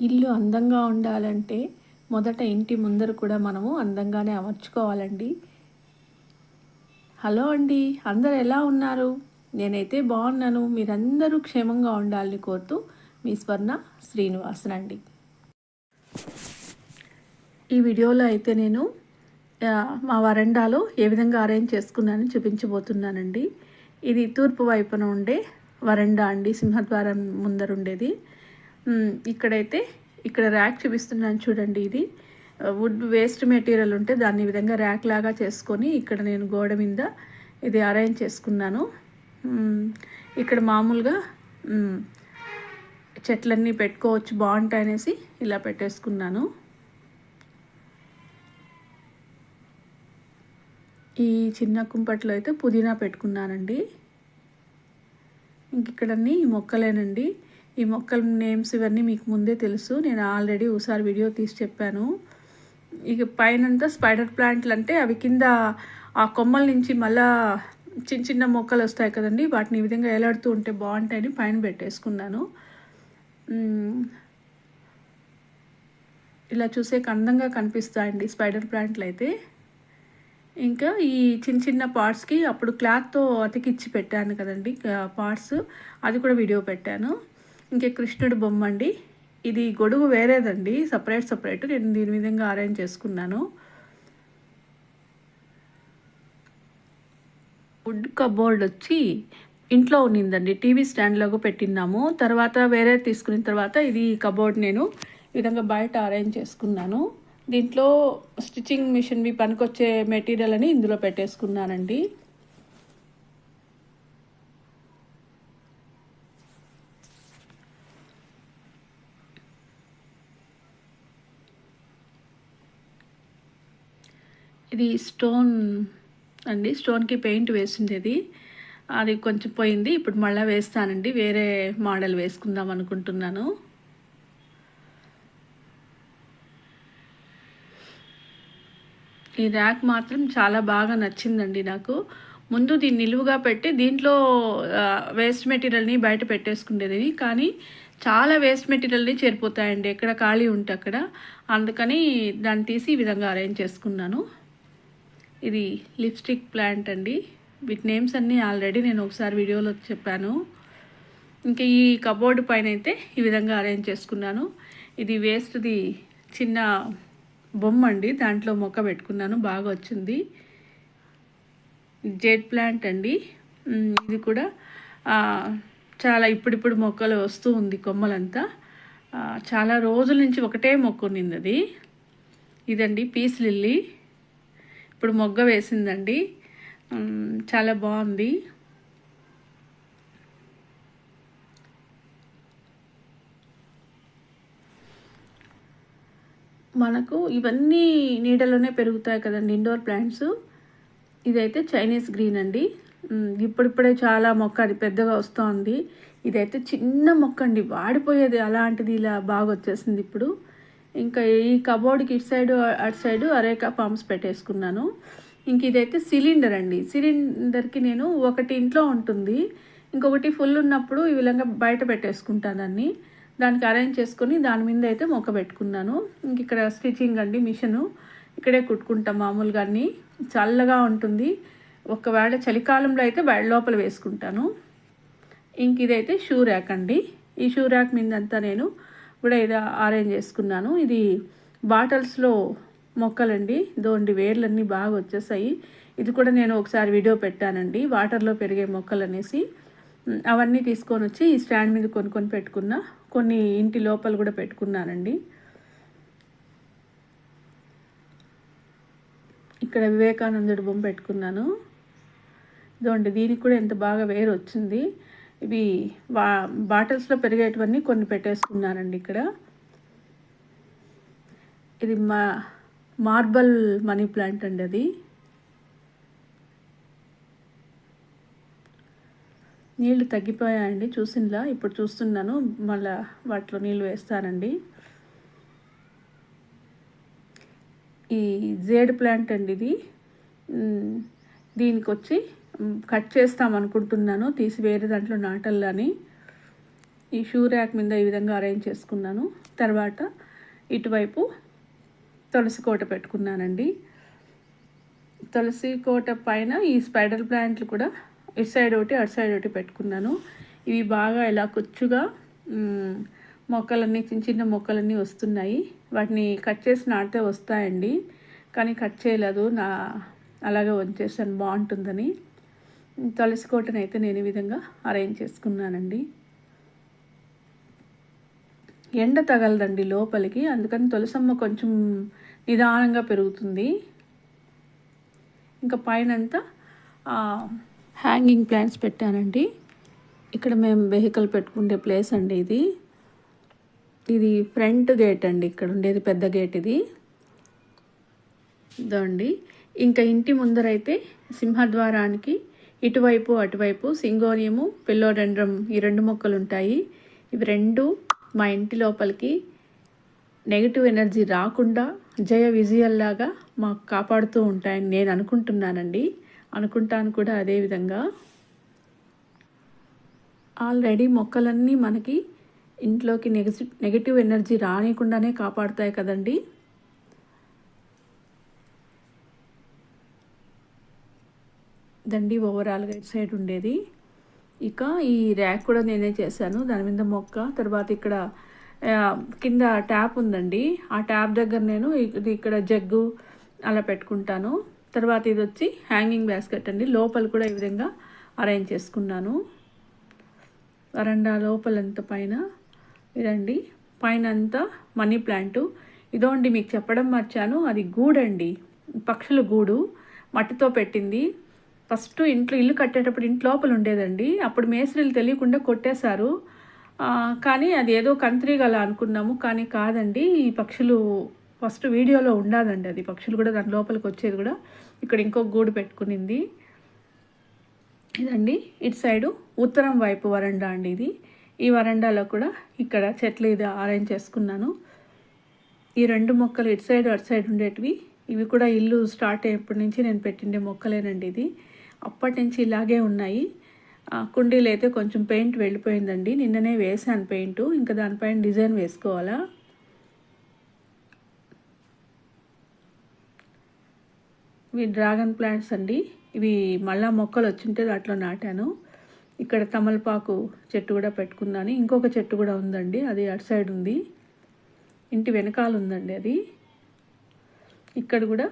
ఇల్లు అందంగా ఉండాలంటే మొదట ఇంటి ముందర కూడా మనము అందంగానే అమర్చుకోవాలండి. హలో అండి అందరు ఎలా ఉన్నారు? నేనైతే బాగున్నాను. మీరందరూ క్షేమంగా ఉండాలని కోరుతూ మీ స్వర్ణ శ్రీనివాసన్ అండి. ఈ వీడియోలో అయితే నేను మా వరండాలో ఏ విధంగా అరేంజ్ చేసుకున్నానని చూపించబోతున్నానండి. ఇది తూర్పు వైపున ఉండే వరండా అండి సింహద్వారం ముందర ఉండేది. ఇక్కడైతే ఇక్కడ ర్యాక్ చూపిస్తున్నాను చూడండి ఇది. వుడ్ వేస్ట్ మెటీరియల్ ఉంటే దాన్ని ఈ విధంగా ర్యాక్ లాగా చేసుకొని ఇక్కడ నేను గోడ మీద ఇది అరేంజ్ చేసుకున్నాను. ఇక్కడ మామూలుగా చెట్లన్నీ పెట్టుకోవచ్చు బాగుంటాయి అనేసి ఇలా పెట్టేసుకున్నాను. ఈ చిన్న కుంపట్లో అయితే పుదీనా పెట్టుకున్నానండి. ఇంక ఇక్కడన్నీ మొక్కలేనండి. ఈ మొక్కల నేమ్స్ ఇవన్నీ మీకు ముందే తెలుసు. నేను ఆల్రెడీ ఒకసారి వీడియో తీసి చెప్పాను. ఇక పైనంతా స్పైడర్ ప్లాంట్లు అంటే అవి కింద ఆ కొమ్మల నుంచి మళ్ళా చిన్న చిన్న మొక్కలు వస్తాయి కదండి. వాటిని ఈ విధంగా ఎలాడుతూ ఉంటే బాగుంటాయని పైన పెట్టేసుకున్నాను. ఇలా చూసే అందంగా కనిపిస్తాయండి స్పైడర్ ప్లాంట్లు అయితే. ఇంకా ఈ చిన్న చిన్న పార్ట్స్కి అప్పుడు క్లాత్తో అతికిచ్చి పెట్టాను కదండి పార్ట్స్. అది కూడా వీడియో పెట్టాను. ఇంకే కృష్ణుడు బొమ్మ అండి. ఇది గొడుగు వేరేదండి. Separate separate. నేను దీని విధంగా అరేంజ్ చేసుకున్నాను. వుడ్ కబోర్డ్ వచ్చి ఇంట్లో ఉన్నిందండి. టీవీ స్టాండ్లోకి పెట్టినాము తర్వాత వేరే తీసుకున్న తర్వాత ఇది కబోర్డ్ నేను ఈ విధంగా బయట అరేంజ్ చేసుకున్నాను. దీంట్లో స్టిచ్చింగ్ మిషన్వి పనికొచ్చే మెటీరియల్ అని ఇందులో పెట్టేసుకున్నానండి. ఇది స్టోన్ అండి స్టోన్కి పెయింట్ వేసిండేది అది. కొంచెం పోయింది ఇప్పుడు మళ్ళీ వేస్తానండి వేరే మోడల్ వేసుకుందాం అనుకుంటున్నాను. ఈ ర్యాక్ మాత్రం చాలా బాగా నచ్చిందండి నాకు. ముందు దీన్ని నిలువుగా పెట్టి దీంట్లో వేస్ట్ మెటీరియల్ని బయట పెట్టేసుకునేది కానీ చాలా వేస్ట్ మెటీరియల్ని చేరిపోతాయండి ఎక్కడ ఖాళీ ఉంటే అక్కడ. అందుకని దాన్ని తీసి ఈ విధంగా అరేంజ్ చేసుకున్నాను. ఇది లిప్స్టిక్ ప్లాంట్ అండి. వీటి నేమ్స్ అన్నీ ఆల్రెడీ నేను ఒకసారి వీడియోలో చెప్పాను. ఇంకా ఈ కబోర్డ్ పైన అయితే ఈ విధంగా అరేంజ్ చేసుకున్నాను. ఇది వేస్ట్ది చిన్న బొమ్మ అండి. దాంట్లో మొక్క పెట్టుకున్నాను. బాగా వచ్చింది. జెడ్ ప్లాంట్ అండి. ఇది కూడా చాలా ఇప్పుడిప్పుడు మొక్కలు వస్తూ ఉంది కొమ్మలంతా. చాలా రోజుల నుంచి ఒకటే మొక్క ఉన్నింది అది. ఇదండి పీస్ లిల్లీ. ఇప్పుడు మొగ్గ వేసిందండి. చాలా బాగుంది. మనకు ఇవన్నీ నీడలోనే పెరుగుతాయి కదండి ఇండోర్ ప్లాంట్స్ ఇదైతే చైనీస్ గ్రీన్ అండి. ఇప్పుడిప్పుడే చాలా మొక్క అది పెద్దగా వస్తుంది. ఇదైతే చిన్న మొక్క అండి. వాడిపోయేది అలాంటిది ఇలా బాగా వచ్చేసింది ఇప్పుడు. ఇంకా ఈ కబోర్డ్కి ఇటు సైడ్ అటు సైడ్ అరేకా పంప్స్ పెట్టేసుకున్నాను. ఇంక ఇదైతే సిలిండర్ అండి. సిలిండర్కి నేను ఒకటి ఇంట్లో ఉంటుంది. ఇంకొకటి ఫుల్ ఉన్నప్పుడు ఈ విధంగా బయట పెట్టేసుకుంటాను దాన్ని. దానికి అరేంజ్ చేసుకొని దాని మీద అయితే మొక్క పెట్టుకున్నాను. ఇంక ఇక్కడ స్టిచ్చింగ్ అండి మిషను ఇక్కడే కుట్టుకుంటాం మామూలుగా అన్ని. చల్లగా ఉంటుంది. ఒకవేళ చలికాలంలో అయితే బయట లోపల వేసుకుంటాను. ఇంక ఇదైతే షూ ర్యాక్ అండి. ఈ షూ ర్యాక్ మీద అంతా నేను కూడా ఇది అరేంజ్ చేసుకున్నాను. ఇది బాటల్స్లో మొక్కలండి. దోండి వేర్లన్నీ బాగా వచ్చేసాయి. ఇది కూడా నేను ఒకసారి వీడియో పెట్టానండి. వాటర్లో పెరిగే మొక్కలు అనేసి అవన్నీ తీసుకొని వచ్చి ఈ స్టాండ్ మీద కొన్ని కొన్ని పెట్టుకున్నా. కొన్ని ఇంటి లోపల కూడా పెట్టుకున్నానండి. ఇక్కడ వివేకానందుడు బొమ్మ పెట్టుకున్నాను. దోండి దీనికి కూడా ఎంత బాగా వేరు వచ్చింది ఇవి బా బాటిల్స్లో పెరిగేటివన్నీ కొన్ని పెట్టేసుకున్నానండి ఇక్కడ. ఇది మా మార్బల్ మనీ ప్లాంట్ అండి అది. నీళ్ళు తగ్గిపోయాయండి చూసిందా ఇప్పుడు చూస్తున్నాను మళ్ళా వాటిలో నీళ్ళు వేస్తానండి. ఈ జేడ్ ప్లాంట్ అండి ఇది. దీనికి వచ్చి కట్ చేస్తాం అనుకుంటున్నాను. తీసి వేరే దాంట్లో నాటల్లని. ఈ షూ ర్యాక్ మీద ఈ విధంగా అరేంజ్ చేసుకున్నాను. తర్వాత ఇటువైపు తులసి కోట పెట్టుకున్నానండి. తులసి కోట పైన ఈ స్పైడర్ ప్లాంట్లు కూడా ఇటు సైడ్ ఒకటి అటు సైడ్ ఒకటి పెట్టుకున్నాను. ఇవి బాగా ఇలా కుచ్చుగా మొక్కలన్నీ చిన్న చిన్న మొక్కలన్నీ వస్తున్నాయి. వాటిని కట్ చేసి నాటితే వస్తాయండి. కానీ కట్ చేయలేదు. నా అలాగే వంచేసాను. బాగుంటుందని. తులసి కోటను అయితే నేను ఈ విధంగా అరేంజ్ చేసుకున్నానండి. ఎండ తగలదండి లోపలికి అందుకని తులసమ్మ కొంచెం నిదానంగా పెరుగుతుంది. ఇంకా పైనంతా హ్యాంగింగ్ ప్లాంట్స్ పెట్టానండి. ఇక్కడ మేము వెహికల్ పెట్టుకునే ప్లేస్ అండి ఇది. ఇది ఫ్రంట్ గేట్ అండి ఇక్కడ ఉండేది పెద్ద గేట్ ఇది. ఇదండి. ఇంకా ఇంటి ముందరైతే సింహద్వారానికి ఇటువైపు అటువైపు సింగోనియము పిల్లోడెండ్రమ్ ఈ రెండు మొక్కలు ఉంటాయి ఇవి రెండు మా ఇంటి లోపలికి నెగిటివ్ ఎనర్జీ రాకుండా జయ విజయల్లాగా మాకు కాపాడుతూ ఉంటాయని నేను అనుకుంటున్నానండి. అనుకుంటాను కూడా అదేవిధంగా ఆల్రెడీ మొక్కలన్నీ మనకి ఇంట్లోకి నెగటివ్ నెగిటివ్ ఎనర్జీ రానియకుండానే కాపాడుతాయి కదండీ. దండి ఓవరాల్గా ఇటు సైడ్ ఉండేది. ఇక ఈ ర్యాక్ కూడా నేనే చేశాను. దాని మీద మొక్క తర్వాత ఇక్కడ కింద ట్యాప్ ఉందండి. ఆ ట్యాప్ దగ్గర నేను ఇది ఇక్కడ జగ్గు అలా పెట్టుకుంటాను. తర్వాత ఇది వచ్చి హ్యాంగింగ్ బ్యాస్కెట్ అండి. లోపల కూడా ఈ విధంగా అరేంజ్ చేసుకున్నాను. వరండా లోపలంత పైన ఇదండి. పైన అంతా మనీ ప్లాంటు. ఇదోండి మీకు చెప్పడం మర్చాను. అది గూడండి. పక్షుల గూడు. మట్టితో పెట్టింది. ఫస్ట్ ఇంట్లో ఇల్లు కట్టేటప్పుడు ఇంటి లోపల ఉండేదండి. అప్పుడు మేస్త్రీలు తెలియకుండా కొట్టేశారు. కానీ అది ఏదో కంత్రీగల అనుకున్నాము. కానీ కాదండి ఈ పక్షులు ఫస్ట్ వీడియోలో ఉండదండి అది. పక్షులు కూడా దాని లోపలికి వచ్చేది కూడా ఇక్కడ ఇంకో గూడు పెట్టుకునింది. ఇదండి ఇటు సైడు ఉత్తరం వైపు వరండా అండి ఇది. ఈ వరండాలో కూడా ఇక్కడ చెట్లు ఇది అరేంజ్ చేసుకున్నాను. ఈ రెండు మొక్కలు ఇటు సైడ్ అటు సైడ్ ఉండేటివి. ఇవి కూడా ఇల్లు స్టార్ట్ అయ్యేప్పటి నుంచి నేను పెట్టిండే మొక్కలేనండి ఇది. అప్పటి నుంచి ఇలాగే ఉన్నాయి. కుండీలు అయితే కొంచెం పెయింట్ వెళ్ళిపోయిందండి. నిన్ననే వేసాను పెయింట్. ఇంకా దానిపైన డిజైన్ వేసుకోవాలా? ఇవి డ్రాగన్ ప్లాంట్స్ అండి. ఇవి మళ్ళా మొక్కలు వచ్చింటే దాంట్లో నాటాను. ఇక్కడ తమలపాకు చెట్టు కూడా పెట్టుకున్నాను. ఇంకొక చెట్టు కూడా ఉందండి. అది అటు సైడ్ ఉంది. ఇంటి వెనకాల ఉందండి అది. ఇక్కడ కూడా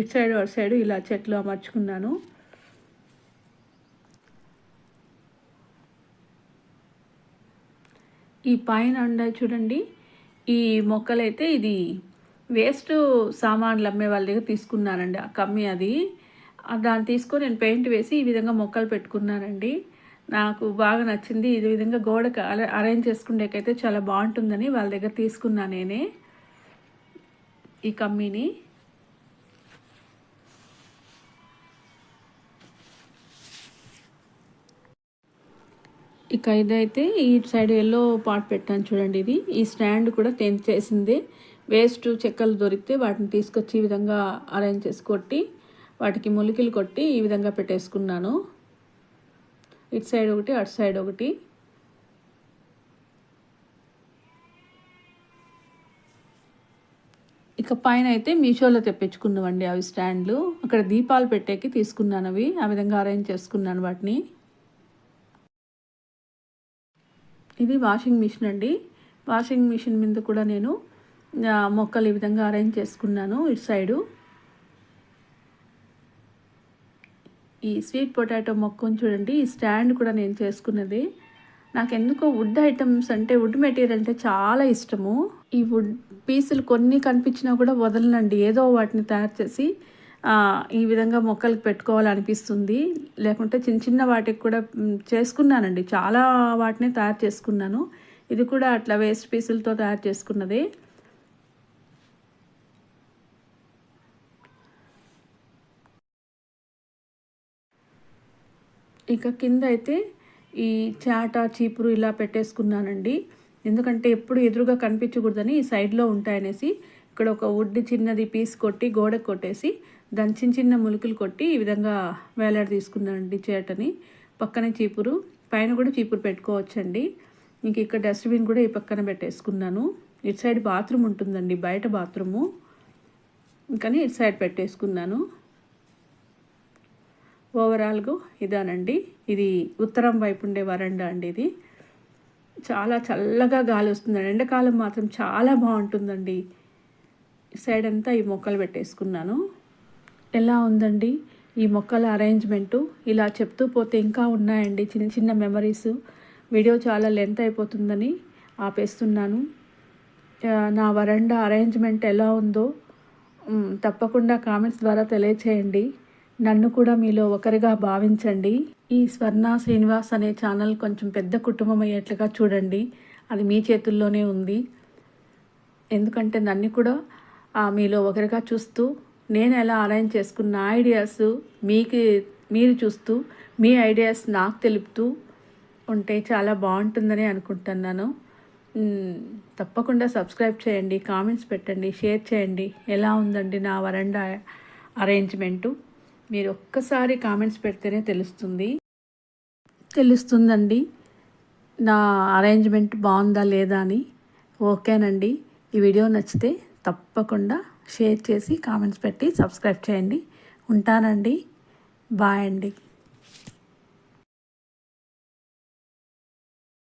ఇటు సైడ్ అటు సైడ్ ఇలా చెట్లు అమర్చుకున్నాను. ఈ పైన ఉండే చూడండి. ఈ మొక్కలైతే ఇది వేస్ట్ సామాన్లు అమ్మే వాళ్ళ దగ్గర తీసుకున్నానండి ఆ కమ్మి అది. దాన్ని తీసుకొని నేను పెయింట్ వేసి ఈ విధంగా మొక్కలు పెట్టుకున్నానండి. నాకు బాగా నచ్చింది. ఈ విధంగా గోడకు అరేంజ్ చేసుకునేకైతే చాలా బాగుంటుందని వాళ్ళ దగ్గర తీసుకున్నా నేనే ఈ కమ్మీని. ఇక ఇదైతే ఈ సైడ్ ఎల్లో పాట్ పెట్టాను చూడండి ఇది. ఈ స్టాండ్ కూడా టెన్ చేసిందే. వేస్ట్ చెక్కలు దొరికితే వాటిని తీసుకొచ్చి ఈ విధంగా అరేంజ్ చేసి కొట్టి వాటికి ములికిలు కొట్టి ఈ విధంగా పెట్టేసుకున్నాను. ఇటు సైడ్ ఒకటి అటు సైడ్ ఒకటి. ఇక పైన అయితే మీషోలో తెప్పించుకున్నామండి అవి స్టాండ్లు అక్కడ దీపాలు పెట్టేకి తీసుకున్నాను అవి. ఆ విధంగా అరేంజ్ చేసుకున్నాను వాటిని. ఇది వాషింగ్ మిషన్ అండి. వాషింగ్ మిషన్ మీద కూడా నేను మొక్కలు ఈ విధంగా అరేంజ్ చేసుకున్నాను ఇటు సైడు ఈ స్వీట్ పొటాటో మొక్కను చూడండి ఈ స్టాండ్ కూడా నేను చేసుకున్నది. నాకు ఎందుకో వుడ్ ఐటమ్స్ అంటే వుడ్ మెటీరియల్ అంటే చాలా ఇష్టము. ఈ వుడ్ పీసులు కొన్ని కనిపించినా కూడా వదలనండి. ఏదో వాటిని తయారు చేసి ఈ విధంగా మొక్కలకు పెట్టుకోవాలనిపిస్తుంది. లేకుంటే చిన్న చిన్న వాటికి కూడా చేసుకున్నానండి. చాలా వాటిని తయారు చేసుకున్నాను. ఇది కూడా అట్లా వేస్ట్ పీసులతో తయారు చేసుకున్నది. ఇక కింద అయితే ఈ చాట చీపురు ఇలా పెట్టేసుకున్నానండి. ఎందుకంటే ఎప్పుడు ఎదురుగా కనిపించకూడదని ఈ సైడ్లో ఉంటాయనేసి ఇక్కడ ఒక వుడ్ చిన్నది పీస్ కొట్టి గోడకు కొట్టేసి దాని చిన్న చిన్న ములుకులు కొట్టి ఈ విధంగా వేలాడ తీసుకున్నానండి చేటని. పక్కనే చీపురు. పైన కూడా చీపురు పెట్టుకోవచ్చండి. ఇంక ఇక్కడ డస్ట్బిన్ కూడా ఈ పక్కన పెట్టేసుకున్నాను. ఇటు సైడ్ బాత్రూమ్ ఉంటుందండి బయట బాత్రూము. ఇంకని ఇటు సైడ్ పెట్టేసుకున్నాను. ఓవరాల్గా ఇదానండి. ఇది ఉత్తరం వైపు ఉండే వరండా అండి ఇది. చాలా చల్లగా గాలి వస్తుందండి ఎండాకాలం మాత్రం చాలా బాగుంటుందండి. ఇటు సైడ్ అంతా ఈ మొక్కలు పెట్టేసుకున్నాను. ఎలా ఉందండి ఈ మొక్కల అరేంజ్మెంటు ఇలా చెప్తూ పోతే ఇంకా ఉన్నాయండి చిన్న చిన్న మెమరీస్ వీడియో చాలా లెంత్ అయిపోతుందని ఆపేస్తున్నాను. నా వరండా అరేంజ్మెంట్ ఎలా ఉందో తప్పకుండా కామెంట్స్ ద్వారా తెలియచేయండి. నన్ను కూడా మీలో ఒకరిగా భావించండి. ఈ స్వర్ణ శ్రీనివాస్ అనే ఛానల్ కొంచెం పెద్ద కుటుంబం అయ్యేట్లుగా చూడండి. అది మీ చేతుల్లోనే ఉంది. ఎందుకంటే నన్ను కూడా మీలో ఒకరిగా చూస్తూ నేను ఎలా అరేంజ్ చేసుకున్న ఐడియాస్ మీకు మీరు చూస్తూ మీ ఐడియాస్ నాకు తెలుపుతూ ఉంటే చాలా బాగుంటుందని అనుకుంటున్నాను. తప్పకుండా సబ్స్క్రైబ్ చేయండి కామెంట్స్ పెట్టండి షేర్ చేయండి. ఎలా ఉందండి నా వరండా అరేంజ్మెంటు మీరు ఒక్కసారి కామెంట్స్ పెడితేనే తెలుస్తుంది. తెలుస్తుందండి. నా అరేంజ్మెంట్ బాగుందా లేదా అని. ఓకేనండి. ఈ వీడియో నచ్చితే తప్పకుండా షేర్ చేసి కామెంట్స్ పెట్టి సబ్స్క్రైబ్ చేయండి. ఉంటానండి. బాయ్ అండి.